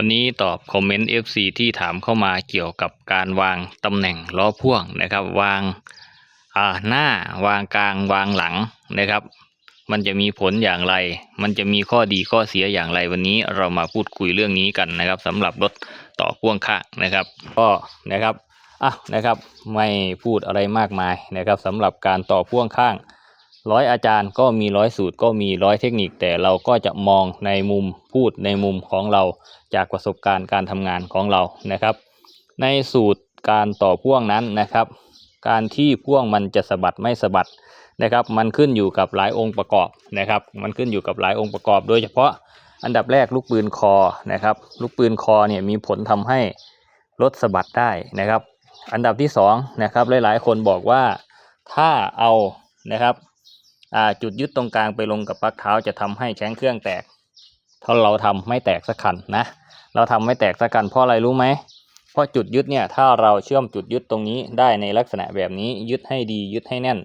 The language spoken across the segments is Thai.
วันนี้ตอบคอมเมนต์ FC ที่ถามเข้ามาเกี่ยวกับการวางตำแหน่งล้อพ่วงนะครับ วางาหน้าวางกลางวางหลังนะครับ มันจะมีผลอย่างไร มันจะมีข้อดีข้อเสียอย่างไรวันนี้เรามาพูดคุยเรื่องนี้กันนะครับสำหรับรถต่อพ่วงข้างนะครับ ก็นะครับอะนะครับไม่พูดอะไรมากมายนะครับสำหรับการต่อพ่วงข้าง ร้อยอาจารย์ก็มีร้อยสูตรก็มีร้อยเทคนิค แต่เราก็จะมองในมุมพูดในมุมของเราจากประสบการณ์การทำงานของเรานะครับ ในสูตรการต่อพ่วงนั้นนะครับ การที่พ่วงมันจะสะบัดไม่สะบัดนะครับ มันขึ้นอยู่กับหลายองค์ประกอบนะครับ มันขึ้นอยู่กับหลายองค์ประกอบ โดยเฉพาะอันดับแรกลูกปืนคอนะครับ ลูกปืนคอเนี่ยมีผลทำให้รถสะบัดได้นะครับ อันดับที่สองนะครับหลายๆ คนบอกว่าถ้าเอานะครับ จุดยึดตรงกลางไปลงกับปลั๊กเท้าจะทำให้แข้งเครื่องแตกถ้าเราทำไม่แตกสักคันนะ เราทำไม่แตกสักคันเพราะอะไรรู้ไหมเพราะจุดยึดเนี่ยถ้าเราเชื่อมจุดยึดตรงนี้ได้ในลักษณะแบบนี้ยึดให้ดียึดให้แน่น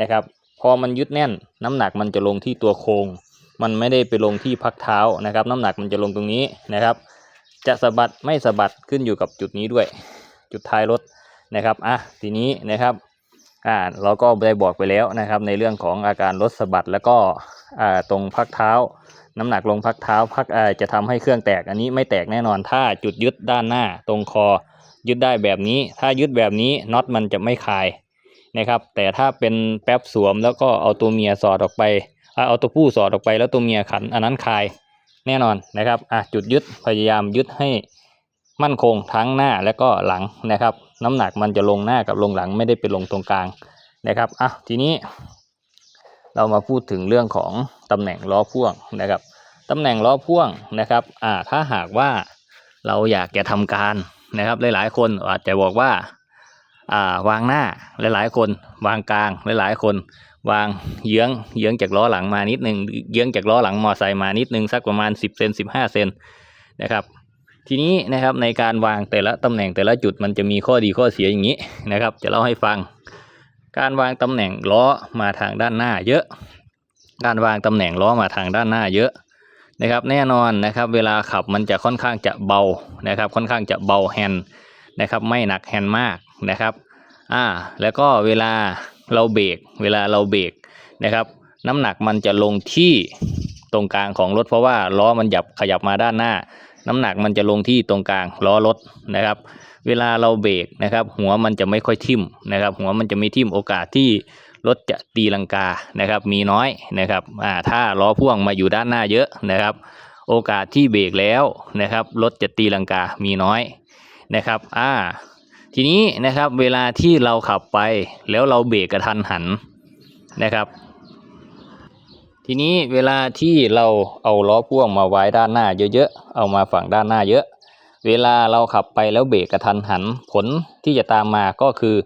นะครับ พอมันยึดแน่น น้ำหนักมันจะลงที่ตัวโครงมันไม่ได้ไปลงที่พักเท้านะครับ น้ำหนักมันจะลงตรงนี้นะครับ จะสะบัดไม่สะบัดขึ้นอยู่กับจุดนี้ด้วย จุดท้ายรถนะครับอะทีนี้นะครับ อ่าเราก็ได้บอกไปแล้วนะครับ ในเรื่องของอาการลดสะบัดแล้วก็อ่าตรงพักเท้า น้ำหนักลงพักเท้าพักอ่าจะทำให้เครื่องแตกอันนี้ไม่แตกแน่นอนถ้าจุดยึดด้านหน้าตรงคอ ยึดได้แบบนี้ ถ้ายึดแบบนี้น็อตมันจะไม่คายนะครับ แต่ถ้าเป็นแป๊บสวมแล้วก็เอาตัวเมียสอดออกไปเอาตัวผู้สอดออกไปแล้วตัวเมียขันอันนั้นคายแน่นอนนะครับอะจุดยึดพยายามยึดให้ มั่นคงทั้งหน้าและก็หลังนะครับ น้ำหนักมันจะลงหน้ากับลงหลังไม่ได้ไปลงตรงกลางนะครับอะทีนี้ เรามาพูดถึงเรื่องของตำแหน่งล้อพ่วงนะครับตำแหน่งล้อพ่วงนะครับอ่าถ้าหากว่าเราอยากจะทำการนะครับหลายๆ คนอาจจะบอกว่าอ่าวางหน้าหลายๆ คน วางกลางหลายๆ คนวางเยื้องเยื้องจากล้อหลังมานิดหนึ่งเยื้องจากล้อหลังมอไซค์มานิดหนึ่งสักประมาณ 10เซน15 เซนนะครับ ทีนี้นะครับในการวางแต่ละตำแหน่งแต่ละจุดมันจะมีข้อดีข้อเสียอย่างนี้นะครับ จะเล่าให้ฟัง การวางตำแหน่งล้อมาทางด้านหน้าเยอะ การวางตำแหน่งล้อมาทางด้านหน้าเยอะนะครับ แน่นอนนะครับเวลาขับมันจะค่อนข้างจะเบานะครับ ค่อนข้างจะเบาแฮนด์นะครับไม่หนักแฮนด์มากนะครับอ่าแล้วก็เวลาเราเบรกเวลาเราเบรกนะครับน้ำหนักมันจะลงที่ตรงกลางของรถเพราะว่าล้อมันหยับขยับมาด้านหน้า น้ำหนักมันจะลงที่ตรงกลางล้อรถนะครับ เวลาเราเบรกนะครับ หัวมันจะไม่ค่อยทิ่มนะครับ หัวมันจะไม่ทิ่มโอกาสที่รถจะตีลังกานะครับ มีน้อยนะครับอ่าถ้าล้อพ่วงมาอยู่ด้านหน้าเยอะนะครับ โอกาสที่เบรกแล้วนะครับรถจะตีลังกามีน้อยนะครับอ่าทีนี้นะครับเวลาที่เราขับไปแล้วเราเบรกกระทันหันนะครับ ทีนี้เวลาที่เราเอาล้อพ่วงมาไว้ด้านหน้าเยอะๆ เอามาฝั่งด้านหน้าเยอะ เวลาเราขับไปแล้วเบรกกระทันหันผลที่จะตามมาก็คือ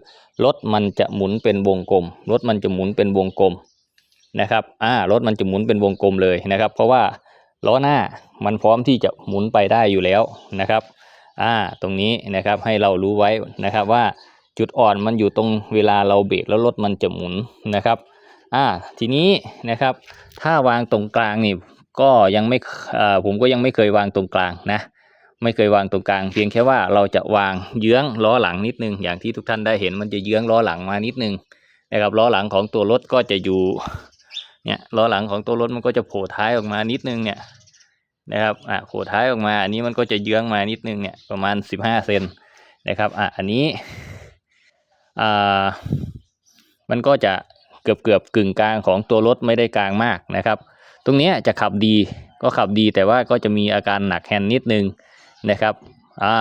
รถมันจะหมุนเป็นวงกลมรถมันจะหมุนเป็นวงกลมนะครับอ่ารถมันจะหมุนเป็นวงกลมเลยนะครับ เพราะว่าล้อหน้ามันพร้อมที่จะหมุนไปได้อยู่แล้วนะครับอ่าตรงนี้นะครับให้เรารู้ไว้นะครับว่าจุดอ่อนมันอยู่ตรงเวลาเราเบรกแล้วรถมันจะหมุนนะครับ อ่าทีนี้นะครับถ้าวางตรงกลางนี่ก็ยังไม่ผมก็ยังไม่เคยวางตรงกลางนะไม่เคยวางตรงกลาง เพียงแค่ว่าเราจะวางเยื้องล้อหลังนิดนึง อย่างที่ทุกท่านได้เห็นมันจะเยื้องล้อหลังมานิดนึงนะครับล้อหลังของตัวรถก็จะอยู่เนี่ยล้อหลังของตัวรถมันก็จะโผล่ท้ายออกมานิดนึงเนี่ยนะครับอะโผล่ท้ายออกมา อันนี้มันก็จะเยื้องมานิดนึงเนี่ยประมาณสิบห้าเซนนะครับอะอันนี้อ่ามันก็จะ เกือบเกือบกึ่งกลางของตัวรถไม่ได้กลางมากนะครับ ตรงนี้จะขับดีก็ขับดีแต่ว่าก็จะมีอาการหนักแฮนนิดนึงนะครับอ่า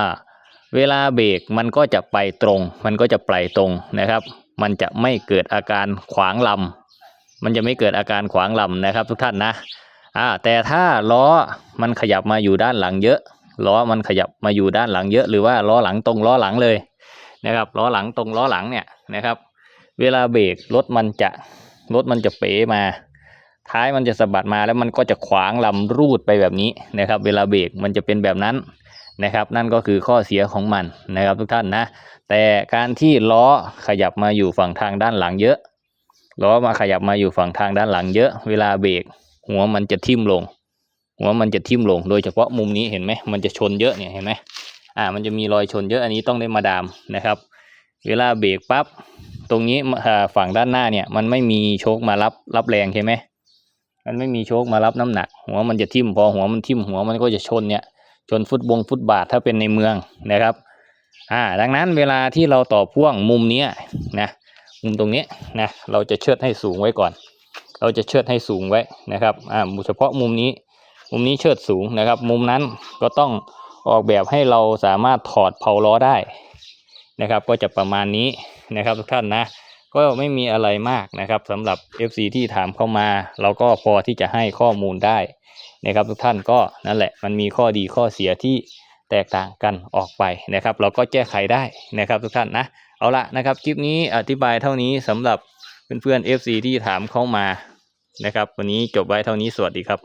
เวลาเบรกมันก็จะไปตรง มันก็จะไปตรงนะครับ มันจะไม่เกิดอาการขวางลำมันจะไม่เกิดอาการขวางลำนะครับ ทุกท่านนะอ่าแต่ถ้าล้อมันขยับมาอยู่ด้านหลังเยอะล้อมันขยับมาอยู่ด้านหลังเยอะ หรือว่าล้อหลังตรงล้อหลังเลยนะครับล้อหลังตรงล้อหลังเนี่ยนะครับ เวลาเบรกรถมันจะรถมันจะเป๋มา ท้ายมันจะสะบัดมาแล้วมันก็จะขวางลำรูดไปแบบนี้นะครับ เวลาเบรกมันจะเป็นแบบนั้นนะครับ นั่นก็คือข้อเสียของมันนะครับทุกท่านนะ แต่การที่ล้อขยับมาอยู่ฝั่งทางด้านหลังเยอะล้อมาขยับมาอยู่ฝั่งทางด้านหลังเยอะ เวลาเบรกหัวมันจะทิ่มลง หัวมันจะทิ่มลง โดยเฉพาะมุมนี้เห็นไหมมันจะชนเยอะเนี่ยเห็นไหมอ่ามันจะมีรอยชนเยอะอันนี้ต้องได้มาดามนะครับ เวลาเบรกปั๊บ ตรงนี้ฝั่งด้านหน้าเนี่ยมันไม่มีโชคมารับรับแรงใช่ไหมมันไม่มีโชคมารับน้ำหนัก หัวมันจะทิ่มพอหัวมันทิ่มหัวมันก็จะชนเนี่ยชนฟุตบงฟุตบาทถ้าเป็นในเมืองนะครับอ่าดังนั้นเวลาที่เราต่อพ่วงมุมเนี้ยนะมุมตรงนี้นะเราจะเชิดให้สูงไว้ก่อน เราจะเชิดให้สูงไว้นะครับอ่าเฉพาะมุมนี้มุมนี้เชิดสูงนะครับ มุมนั้นก็ต้องออกแบบให้เราสามารถถอดเผาล้อได้ นะครับ ก็จะประมาณนี้นะครับทุกท่านนะก็ไม่มีอะไรมากนะครับสำหรับ FC ที่ถามเข้ามา เราก็พอที่จะให้ข้อมูลได้นะครับทุกท่านก็นั่นแหละมันมีข้อดีข้อเสียที่แตกต่างกันออกไปนะครับ เราก็แก้ไขได้นะครับทุกท่านนะเอาละนะครับคลิปนี้อธิบายเท่านี้สำหรับเพื่อนๆ FC ที่ถามเข้ามานะครับ วันนี้จบไว้เท่านี้สวัสดีครับ